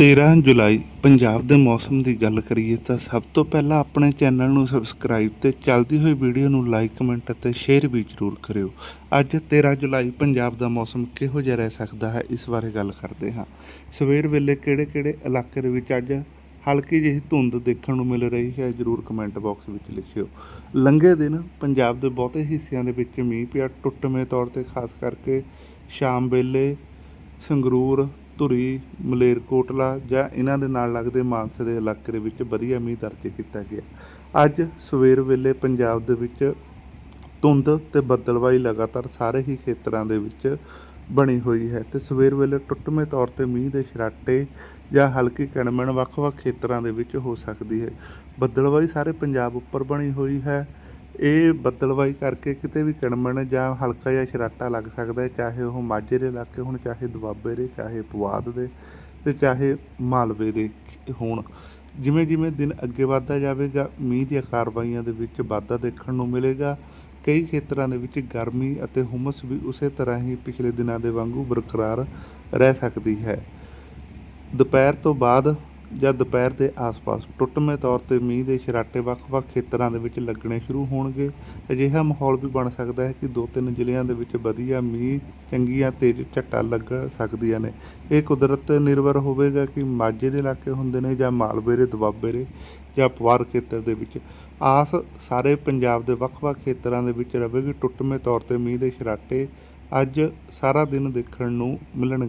13 ਜੁਲਾਈ, ਪੰਜਾਬ ਦੇ ਮੌਸਮ ਦੀ ਗੱਲ ਕਰੀਏ ਤਾਂ ਸਭ ਤੋਂ ਪਹਿਲਾਂ ਆਪਣੇ ਚੈਨਲ ਨੂੰ ਸਬਸਕ੍ਰਾਈਬ ਤੇ ਚੱਲਦੀ ਹੋਈ ਵੀਡੀਓ ਨੂੰ ਲਾਈਕ, ਕਮੈਂਟ ਅਤੇ ਸ਼ੇਅਰ ਵੀ ਜ਼ਰੂਰ ਕਰਿਓ। ਅੱਜ 13 ਜੁਲਾਈ, ਪੰਜਾਬ ਦਾ ਮੌਸਮ ਕਿਹੋ ਜਿਹਾ ਰਹਿ ਸਕਦਾ ਹੈ, ਇਸ ਬਾਰੇ ਗੱਲ ਕਰਦੇ ਹਾਂ। ਸਵੇਰ ਵੇਲੇ ਕਿਹੜੇ-ਕਿਹੜੇ ਇਲਾਕੇ ਦੇ ਵਿੱਚ ਅੱਜ ਹਲਕੀ ਜਿਹੀ ਧੁੰਦ ਦੇਖਣ ਨੂੰ ਮਿਲ ਰਹੀ ਹੈ, ਜ਼ਰੂਰ ਕਮੈਂਟ ਬਾਕਸ ਵਿੱਚ ਲਿਖਿਓ। ਲੰਘੇ ਦਿਨ ਪੰਜਾਬ ਦੇ ਬਹੁਤੇ ਹਿੱਸਿਆਂ ਦੇ ਵਿੱਚ ਮੀਂਹ ਪਿਆ। ਟੁੱਟਵੇਂ ਤੌਰ ਤੇ ਖਾਸ ਕਰਕੇ ਸ਼ਾਮ ਵੇਲੇ ਸੰਗਰੂਰ ਧੁਰੀ, ਮਲੇਰਕੋਟਲਾ ਜਾਂ ਇਹਨਾਂ ਦੇ ਨਾਲ ਲੱਗਦੇ ਮਾਨਸੇ ਦੇ ਇਲਾਕੇ ਦੇ ਵਿੱਚ ਵਧੀਆ ਮੀਂਹ ਦਰਜ ਕੀਤਾ ਗਿਆ। ਅੱਜ ਸਵੇਰ ਵੇਲੇ ਪੰਜਾਬ ਦੇ ਵਿੱਚ ਧੁੰਦ ਤੇ ਬੱਦਲਵਾਈ ਲਗਾਤਾਰ ਸਾਰੇ ਹੀ ਖੇਤਰਾਂ ਦੇ ਵਿੱਚ ਬਣੀ ਹੋਈ ਹੈ ਤੇ ਸਵੇਰ ਵੇਲੇ ਟੁੱਟਵੇਂ ਤੌਰ ਤੇ ਮੀਂਹ ਦੇ ਛਰਾਟੇ ਜਾਂ ਹਲਕੀ ਕਣਮਣ ਵੱਖ-ਵੱਖ ਖੇਤਰਾਂ ਦੇ ਵਿੱਚ ਹੋ ਸਕਦੀ ਹੈ। ਬੱਦਲਵਾਈ ਸਾਰੇ ਪੰਜਾਬ ਉੱਪਰ ਬਣੀ ਹੋਈ ਹੈ। ਇਹ ਬੱਦਲਵਾਈ ਕਰਕੇ ਕਿਤੇ ਵੀ ਕਣਮਣ ਜਾਂ ਹਲਕਾ ਜਿਹਾ ਛਰਾਟਾ ਲੱਗ ਸਕਦਾ ਹੈ, ਚਾਹੇ ਉਹ ਮਾਝੇ ਦੇ ਇਲਾਕੇ ਹੋਣ, ਚਾਹੇ ਦੁਆਬੇ ਦੇ, ਚਾਹੇ ਪੁਆਧ ਦੇ ਤੇ ਚਾਹੇ ਮਾਲਵੇ ਦੇ ਹੋਣ। ਜਿਵੇਂ ਜਿਵੇਂ ਦਿਨ ਅੱਗੇ ਵਧਦਾ ਜਾਵੇਗਾ, ਮੀਂਹ ਦੀਆਂ ਕਾਰਵਾਈਆਂ ਦੇ ਵਿੱਚ ਵਾਧਾ ਦੇਖਣ ਨੂੰ ਮਿਲੇਗਾ। ਕਈ ਖੇਤਰਾਂ ਦੇ ਵਿੱਚ ਗਰਮੀ ਅਤੇ ਹੁਮਸ ਵੀ ਉਸੇ ਤਰ੍ਹਾਂ ਹੀ ਪਿਛਲੇ ਦਿਨਾਂ ਦੇ ਵਾਂਗੂ ਬਰਕਰਾਰ ਰਹਿ ਸਕਦੀ ਹੈ। ਦੁਪਹਿਰ ਤੋਂ ਬਾਅਦ ਜਾਂ ਦੁਪਹਿਰ ਦੇ ਆਸ-ਪਾਸ ਟੁੱਟਵੇਂ ਤੌਰ ਤੇ ਮੀਂਹ ਦੇ ਛਰਾਟੇ ਵੱਖ-ਵੱਖ ਖੇਤਰਾਂ ਦੇ ਵਿੱਚ ਲੱਗਣੇ ਸ਼ੁਰੂ ਹੋਣਗੇ। ਅਜਿਹਾ ਮਾਹੌਲ ਵੀ ਬਣ ਸਕਦਾ ਹੈ ਕਿ ਦੋ ਤਿੰਨ ਜ਼ਿਲ੍ਹਿਆਂ ਦੇ ਵਿੱਚ ਵਧੀਆ ਮੀਂਹ, ਚੰਗੀਆਂ ਤੇਜ਼ ਝੱਟਾਂ ਲੱਗ ਸਕਦੀਆਂ ਨੇ। ਇਹ ਕੁਦਰਤ ਤੇ ਨਿਰਭਰ ਹੋਵੇਗਾ ਕਿ ਮਾਝੇ ਦੇ ਇਲਾਕੇ ਹੁੰਦੇ ਨੇ ਜਾਂ ਮਾਲਵੇ ਦੇ ਦੁਆਬੇ ਦੇ ਜਾਂ ਪਵਾਰ ਖੇਤਰ ਦੇ ਵਿੱਚ। ਆਸ ਸਾਰੇ ਪੰਜਾਬ ਦੇ ਵੱਖ-ਵੱਖ ਖੇਤਰਾਂ ਦੇ ਵਿੱਚ ਰਹੇਗੀ ਟੁੱਟਵੇਂ ਤੌਰ ਤੇ ਮੀਂਹ ਦੇ ਛਰਾਟੇ ਅੱਜ ਸਾਰਾ ਦਿਨ ਦੇਖਣ ਨੂੰ ਮਿਲਣਗੇ।